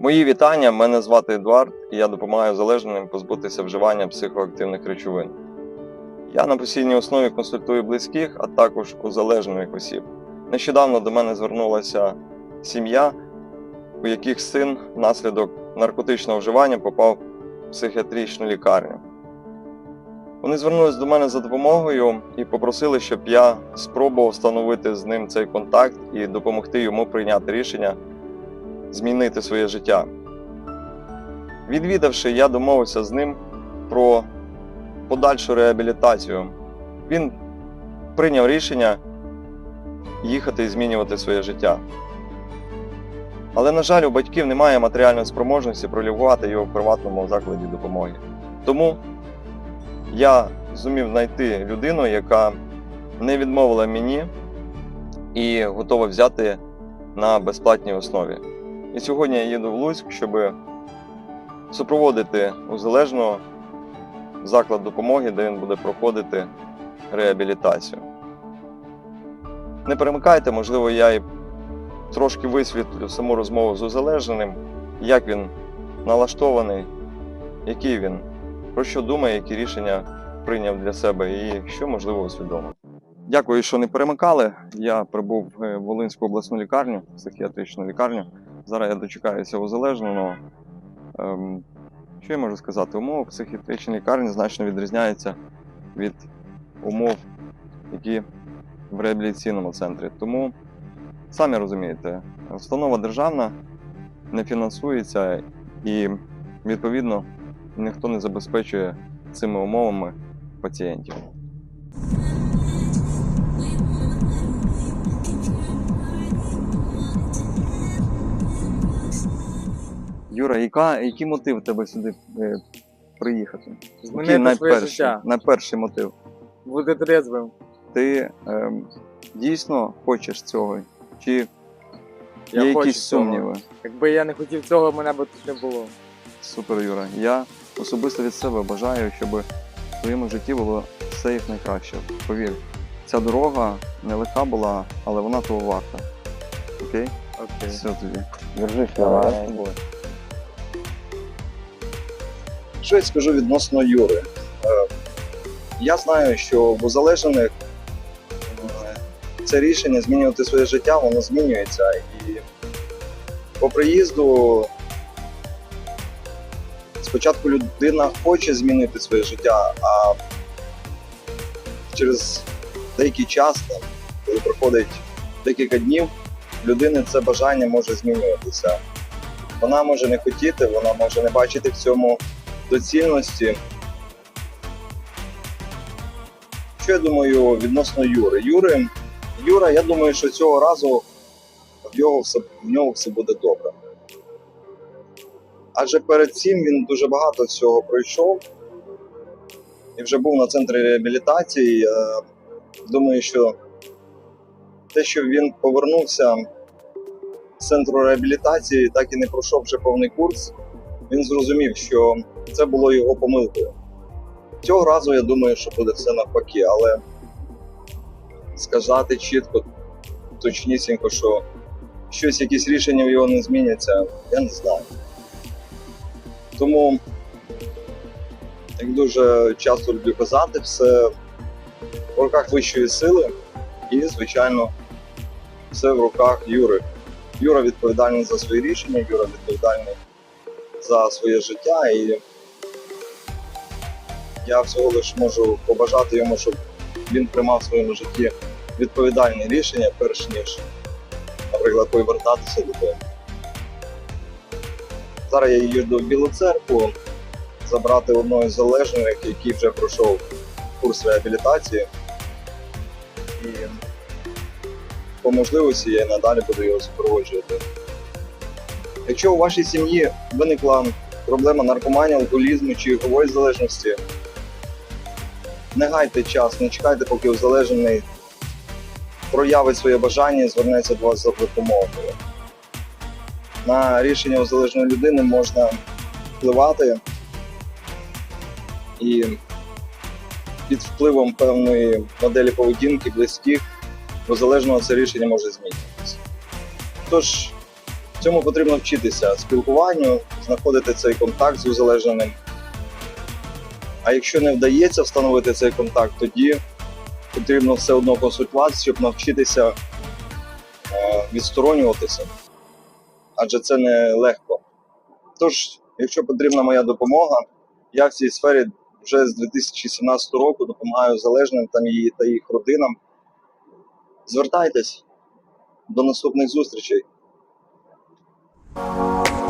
Мої вітання. Мене звати Едуард, і я допомагаю залежним позбутися вживання психоактивних речовин. Я на постійній основі консультую близьких, а також узалежнених осіб. Нещодавно до мене звернулася сім'я, у яких син внаслідок наркотичного вживання попав в психіатричну лікарню. Вони звернулися до мене за допомогою і попросили, щоб я спробував встановити з ним цей контакт і допомогти йому прийняти рішення змінити своє життя. Відвідавши, я домовився з ним про подальшу реабілітацію. Він прийняв рішення їхати і змінювати своє життя. Але, на жаль, у батьків немає матеріальної спроможності пролікувати його в приватному закладі допомоги. Тому я зумів знайти людину, яка не відмовила мені і готова взяти на безплатній основі. І сьогодні я їду в Луцьк, щоб супроводити узалежного заклад допомоги, де він буде проходити реабілітацію. Не перемикайте, можливо, я і трошки висвітлю саму розмову з узалежненим, як він налаштований, який він, про що думає, які рішення прийняв для себе і що можливо усвідомив. Дякую, що не перемикали. Я прибув е, в Волинську обласну лікарню, психіатричну лікарню. Зараз я дочекаюся узалежненого. Ем, що я можу сказати? Умови в психіатричній лікарні значно відрізняються від умов, які в реабілітаційному центрі. Тому, самі розумієте, установа державна не фінансується і, відповідно, ніхто не забезпечує цими умовами пацієнтів. Юра, яка, який мотив у тебе сюди е, приїхати? Який Змінити своє найперший, життя, найперший мотив? бути трезвим. Ти ем, дійсно хочеш цього? Чи Я є хочу якісь цього. сумніви? Якби я не хотів цього, мене б тут не було. Супер, Юра. Я особисто від себе бажаю, щоб в твоєму житті було все як найкраще. Повір, ця дорога не легка була, але вона того варта. Окей? Окей. Все тобі. Держись, Давай. я з тобою. Що я скажу відносно Юри? Е, Я знаю, що в узалежених е, це рішення змінювати своє життя, воно змінюється. І по приїзду спочатку людина хоче змінити своє життя, а через деякий час, коли проходить декілька днів, людини це бажання може змінюватися. Вона може не хотіти, вона може не бачити в цьому доцільності. Що я думаю відносно Юри? Юри, Юра, я думаю, що цього разу в нього все, в нього все буде добре. Адже перед цим він дуже багато всього пройшов і вже був на центрі реабілітації. Е, Думаю, що те, що він повернувся з центру реабілітації, так і не пройшов вже повний курс, він зрозумів, що це було його помилкою. Цього разу я думаю, що буде все навпаки, але сказати чітко, точнісінько, що щось, якісь рішення в його не зміняться, я не знаю. Тому, як дуже часто люблю казати, все в руках вищої сили і, звичайно, все в руках Юри. Юра відповідальний за свої рішення, Юра відповідальний за своє життя і я всього лиш можу побажати йому, щоб він приймав в своєму житті відповідальні рішення, перш ніж, наприклад, повертатися додому. Зараз я їду в Білу церкву забрати одного із залежних, який вже пройшов курс реабілітації. І по можливості я і надалі буду його супроводжувати. Якщо у вашій сім'ї виникла проблема наркоманії, алкоголізму чи ігрової залежності, не гайте час, не чекайте, поки узалежений проявить своє бажання і звернеться до вас за допомогою. На рішення узалежної людини можна впливати і під впливом певної моделі поведінки близьких, узалежного це рішення може змінюватися. Тож Цьому потрібно вчитися спілкуванню, знаходити цей контакт з узалежненим. А якщо не вдається встановити цей контакт, тоді потрібно все одно консультуватися, щоб навчитися е, відсторонюватися. Адже це не легко. Тож, якщо потрібна моя допомога, я в цій сфері вже з 2017 року допомагаю залежним та її та їх родинам. Звертайтесь до наступних зустрічей. Thank you.